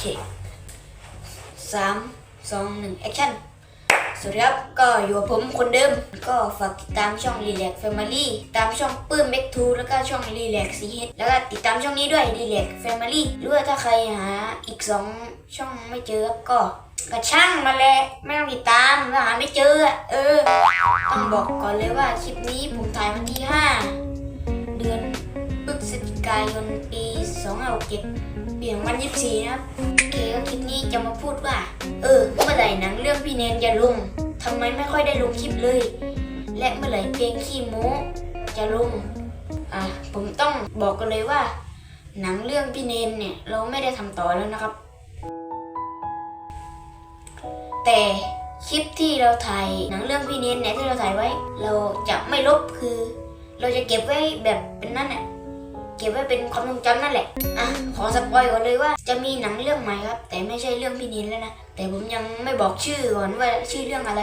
เคสามสองหนึ่งแอคชั่นสวัสดีครับ ก็อยู่กับผมคนเดิม ก็ฝากติดตามช่อง Relax Family ตามช่องปื้ม X2 แล้วก็ช่อง Relax CH แล้วก็ติดตามช่องนี้ด้วย Relax Family หรือว่าถ้าใครหาอีกสองช่องไม่เจอก็กระช่างมาแหละไม่ต้องติดตามถ้าหาไม่เจอ เออ ต้องบอกก่อนเลยว่าคลิปนี้ผมถ่ายวันที่ 5 เดือนพฤศจิกายนปี 2567ปี2024นะครับโอเคก็คลิปนี้จะมาพูดว่า เออเมื่อไหร่หนังเรื่องพี่เนนจะลงทำไมไม่ค่อยได้ลงคลิปเลย และเมื่อไหร่เพลงขี้โม้จะลงอะผมต้องบอกกันเลยว่า หนังเรื่องพี่เนนเนี่ยเราไม่ได้ทำต่อแล้วนะครับ แต่คลิปที่เราถ่ายหนังเรื่องพี่เนนเนี่ยที่เราถ่ายไว้ เราจะไม่ลบคือ เราจะเก็บไว้แบบเป็นนั่นแหละ เก็บไว้เป็นความทรงจำนั่นแหละอะขอสปอยก่อนเลยว่าจะมีหนังเรื่องใหม่ครับ แต่ไม่ใช่เรื่องพี่นินแล้วนะแต่ผมยังไม่บอกชื่อก่อนว่าชื่อเรื่องอะไร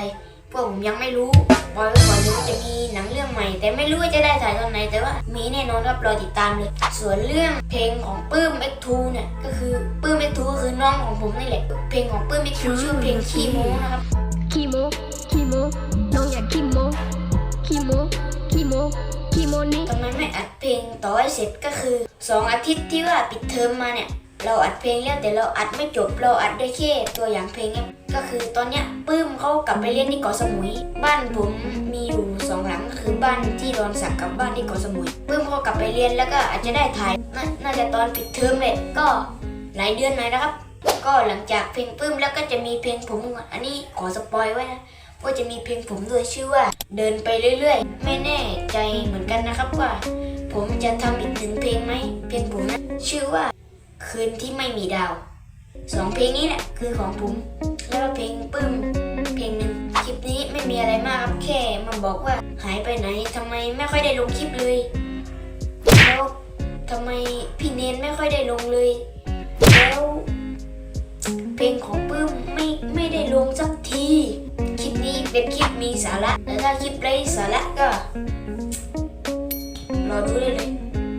เพราะผมยังไม่รู้ปล่อยไว้ก่อนเลยว่าจะมีหนังเรื่องใหม่ แต่ไม่รู้ว่าจะได้ถ่ายตอนไหน แต่ว่ามีแน่นอนครับรอติดตามเลย ส่วนเรื่องเพลงของปื้ม X2 เนี่ยก็คือปื้ม X2 ก็คือน้องของผมนี่แหละเพลงของปื้ม X2 ชื่อเพลงขี้โม้นะครับขี้โมขี้โมน้องอยากขี้โมขี้โมขี้โม ขี้โมนี่ทำไมไม่อัดเพลงต่อให้เสร็จก็คือ 2 อาทิตย์ที่ว่าปิดเทอมมาเนี่ย เราอัดเพลงแล้วแต่เราอัดไม่จบเราอัดได้แค่ตัวอย่างเพลงเนี่ยก็คือตอนเนี้ยปื้มเขากลับไปเรียนที่เกาะสมุย บ้านผมมีอยู่สองหลังก็คือบ้านที่ดอนสักกับบ้านที่เกาะสมุยปื้มเขากลับไปเรียนแล้วก็อาจจะได้ถ่ายนน่าจะตอนปิดเทอมเลยก็หลายเดือนหน่อยนะครับ ก็หลังจากเพลงปื้มแล้วก็จะมีเพลงผมอันนี้ขอสปอยไว้นะ ว่าจะมีเพลงผมด้วยชื่อว่า เดินไปเรื่อยๆ ไม่แน่ใจเหมือนกันนะครับว่า ผมจะทำอีกหนึ่งเพลงไหมเพลงผมนะชื่อว่า คืนที่ไม่มีดาวสองเพลงนี้แหละคือของผม แล้วก็เพลงปึ้มเพลงหนึ่งคลิปนี้ไม่มีอะไรมากครับแค่มาบอกว่าหายไปไหนทำไมไม่ค่อยได้ลงคลิปเลยแล้วทำไมพี่เนนไม่ค่อยได้ลงเลย เป็นคลิปมีสาระแต่ถ้าคลิปไร้สาระก็รอดูได้เลย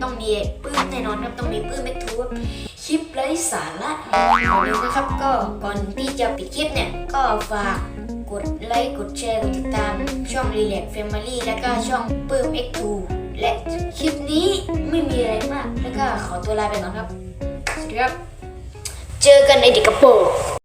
ต้องมีปื้มแน่นอนครับ ต้องมีปื้มแม็กทูบคลิปไร้สาระอย่าลืมนะครับ ก็ก่อนที่จะปิดคลิปเนี่ย ก็ฝากกดไลค์ กดแชร์ กดติดตาม ช่อง Relax Family แล้วก็ช่องปื้ม X2 และคลิปนี้ไม่มีอะไรมาก แล้วก็ขอตัวลาไปก่อนครับ สวัสดีครับ เจอกันในเด็กกระโปรง